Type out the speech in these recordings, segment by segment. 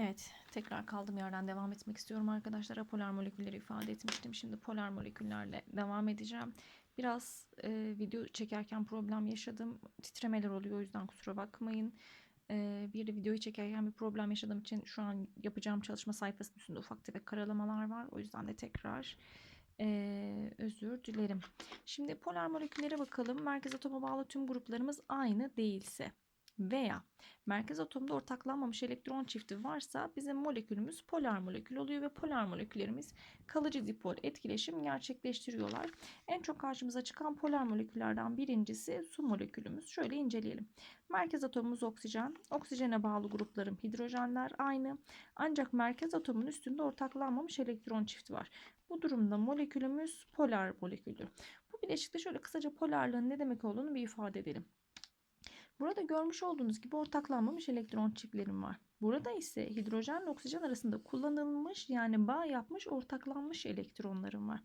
Evet, tekrar kaldığım yerden devam etmek istiyorum arkadaşlar. Apolar molekülleri ifade etmiştim. Şimdi polar moleküllerle devam edeceğim. Biraz e, video çekerken problem yaşadım. Titremeler oluyor o yüzden kusura bakmayın. E, bir de videoyu çekerken bir problem yaşadığım için şu an yapacağım çalışma sayfasının üstünde ufak tefek karalamalar var. O yüzden de tekrar e, özür dilerim. Şimdi polar moleküllere bakalım. Merkez atoma bağlı tüm gruplarımız aynı değilse veya merkez atomda ortaklanmamış elektron çifti varsa bizim molekülümüz polar molekül oluyor ve polar moleküllerimiz kalıcı dipol etkileşim gerçekleştiriyorlar. En çok karşımıza çıkan polar moleküllerden birincisi su molekülümüz. Şöyle inceleyelim. Merkez atomumuz oksijen. Oksijene bağlı gruplarım hidrojenler aynı. Ancak merkez atomun üstünde ortaklanmamış elektron çifti var. Bu durumda molekülümüz polar moleküldür. Bu bileşikte şöyle kısaca polarlığın ne demek olduğunu bir ifade edelim. Burada görmüş olduğunuz gibi ortaklanmamış elektron çiftlerim var. Burada ise hidrojen ile oksijen arasında kullanılmış yani bağ yapmış ortaklanmış elektronlarım var.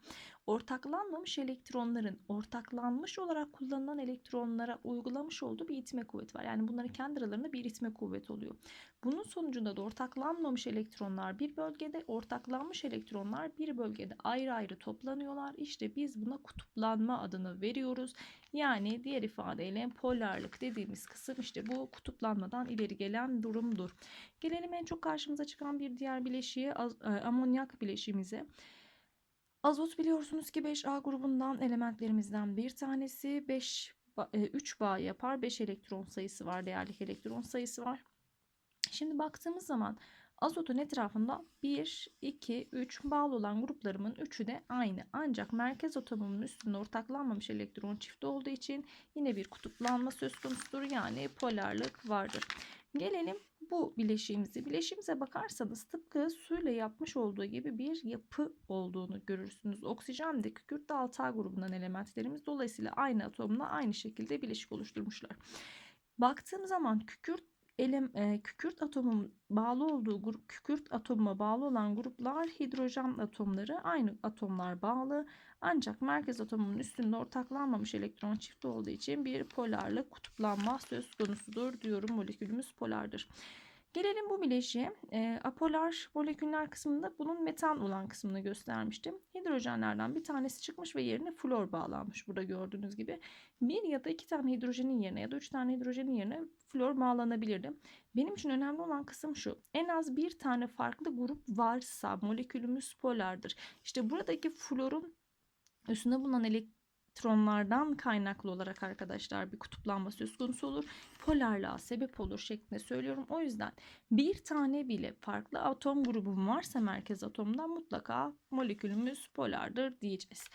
Ortaklanmamış elektronların ortaklanmış olarak kullanılan elektronlara uygulamış olduğu bir itme kuvveti var. Yani bunların kendi aralarında bir itme kuvveti oluyor. Bunun sonucunda da ortaklanmamış elektronlar bir bölgede, ortaklanmış elektronlar bir bölgede ayrı ayrı toplanıyorlar. İşte biz buna kutuplanma adını veriyoruz. Yani diğer ifadeyle polarlık dediğimiz kısım işte bu kutuplanmadan ileri gelen durumdur. Gelelim en çok karşımıza çıkan bir diğer bileşiğe e, amonyak bileşiğimize. Azot biliyorsunuz ki 5A grubundan elementlerimizden bir tanesi 5 3 bağ yapar. 5 elektron sayısı var. Değerlik elektron sayısı var. Şimdi baktığımız zaman azotun etrafında 1, 2, 3 bağlı olan gruplarımın üçü de aynı. Ancak merkez atomumun üstünde ortaklanmamış elektron çifti olduğu için yine bir kutuplanma söz konusudur. Yani polarlık vardır. Gelelim bu bileşiğimize. Bileşiğimize bakarsanız tıpkı suyla yapmış olduğu gibi bir yapı olduğunu görürsünüz. Oksijen de kükürt de 6 grubundan elementlerimiz. Dolayısıyla aynı atomla aynı şekilde bileşik oluşturmuşlar. Baktığım zaman kükürt elem, e, kükürt atomun bağlı olduğu grup kükürt atomuna bağlı olan gruplar hidrojen atomları. Aynı atomlar bağlı. Ancak merkez atomunun üstünde ortaklanmamış elektron çifti olduğu için bir polarlı kutuplanma söz konusudur diyorum. Molekülümüz polardır. Gelelim bu bileşiğe. E, apolar moleküller kısmında bunun metan olan kısmını göstermiştim. Hidrojenlerden bir tanesi çıkmış ve yerine flor bağlanmış. Burada gördüğünüz gibi. Bir ya da iki tane hidrojenin yerine ya da üç tane hidrojenin yerine flor bağlanabilirdi. Benim için önemli olan kısım şu. En az bir tane farklı grup varsa molekülümüz polardır. İşte buradaki florun üstünde bulunan elektron elektronlardan kaynaklı olarak arkadaşlar bir kutuplanma söz konusu olur. Polarlığa sebep olur şeklinde söylüyorum. O yüzden bir tane bile farklı atom grubum varsa merkez atomdan mutlaka molekülümüz polardır diyeceğiz.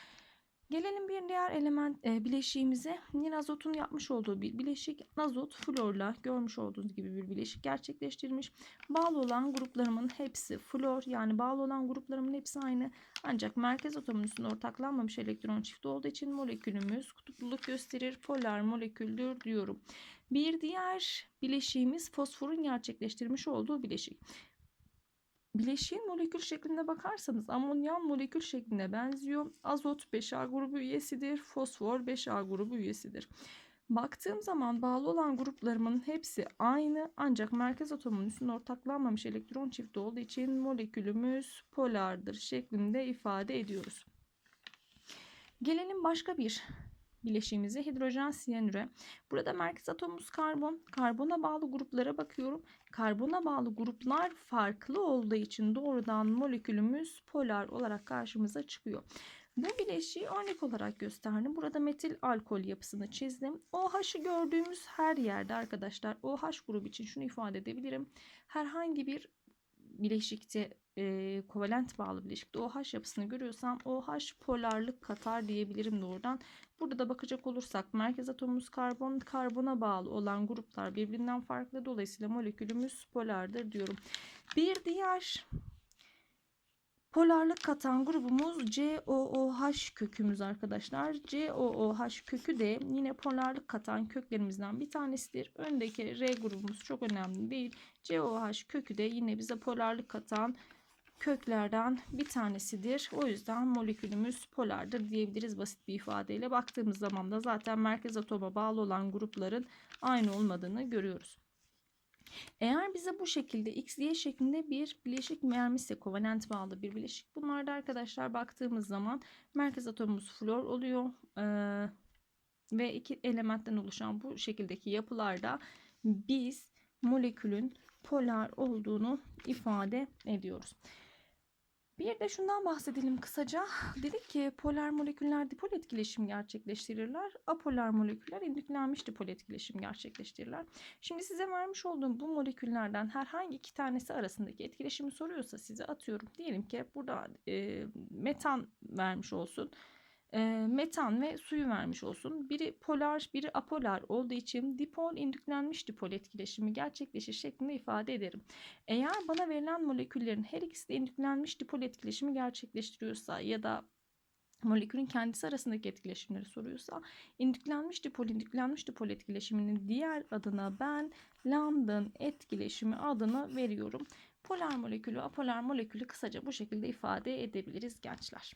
Gelelim bir diğer element e, bileşiğimize. Yine azotun yapmış olduğu bir bileşik. Azot florla görmüş olduğunuz gibi bir bileşik gerçekleştirmiş. Bağlı olan gruplarımın hepsi flor yani bağlı olan gruplarımın hepsi aynı. Ancak merkez atomun üstünde ortaklanmamış elektron çifti olduğu için molekülümüz kutupluluk gösterir. Polar moleküldür diyorum. Bir diğer bileşiğimiz fosforun gerçekleştirmiş olduğu bileşik. Bileşiğin molekül şeklinde bakarsanız amonyan molekül şekline benziyor. Azot 5A grubu üyesidir. Fosfor 5A grubu üyesidir. Baktığım zaman bağlı olan gruplarımın hepsi aynı ancak merkez atomun üstünde ortaklanmamış elektron çifti olduğu için molekülümüz polardır şeklinde ifade ediyoruz. Gelelim başka bir bileşiğimize hidrojen siyanüre. Burada merkez atomumuz karbon. Karbona bağlı gruplara bakıyorum. Karbona bağlı gruplar farklı olduğu için doğrudan molekülümüz polar olarak karşımıza çıkıyor. Bu bileşiği örnek olarak gösterdim. Burada metil alkol yapısını çizdim. OH'ı gördüğümüz her yerde arkadaşlar OH grubu için şunu ifade edebilirim. Herhangi bir bileşikte e, kovalent bağlı bileşikte OH yapısını görüyorsam OH polarlık katar diyebilirim doğrudan. Burada da bakacak olursak merkez atomumuz karbon, karbona bağlı olan gruplar birbirinden farklı. Dolayısıyla molekülümüz polardır diyorum. Bir diğer Polarlık katan grubumuz COOH kökümüz arkadaşlar. COOH kökü de yine polarlık katan köklerimizden bir tanesidir. Öndeki R grubumuz çok önemli değil. COOH kökü de yine bize polarlık katan köklerden bir tanesidir. O yüzden molekülümüz polardır diyebiliriz basit bir ifadeyle. Baktığımız zaman da zaten merkez atoma bağlı olan grupların aynı olmadığını görüyoruz. Eğer bize bu şekilde x, y şeklinde bir bileşik vermişse kovalent bağlı bir bileşik. Bunlarda arkadaşlar baktığımız zaman merkez atomumuz flor oluyor. Ee, ve iki elementten oluşan bu şekildeki yapılarda biz molekülün polar olduğunu ifade ediyoruz. Bir de şundan bahsedelim kısaca. Dedik ki polar moleküller dipol etkileşim gerçekleştirirler. Apolar moleküller indüklenmiş dipol etkileşim gerçekleştirirler. Şimdi size vermiş olduğum bu moleküllerden herhangi iki tanesi arasındaki etkileşimi soruyorsa size atıyorum. Diyelim ki burada e, metan vermiş olsun. E, metan ve suyu vermiş olsun. Biri polar, biri apolar olduğu için dipol indüklenmiş dipol etkileşimi gerçekleşir şeklinde ifade ederim. Eğer bana verilen moleküllerin her ikisi de indüklenmiş dipol etkileşimi gerçekleştiriyorsa ya da molekülün kendisi arasındaki etkileşimleri soruyorsa indüklenmiş dipol indüklenmiş dipol etkileşiminin diğer adına ben London etkileşimi adını veriyorum. Polar molekülü, apolar molekülü kısaca bu şekilde ifade edebiliriz gençler.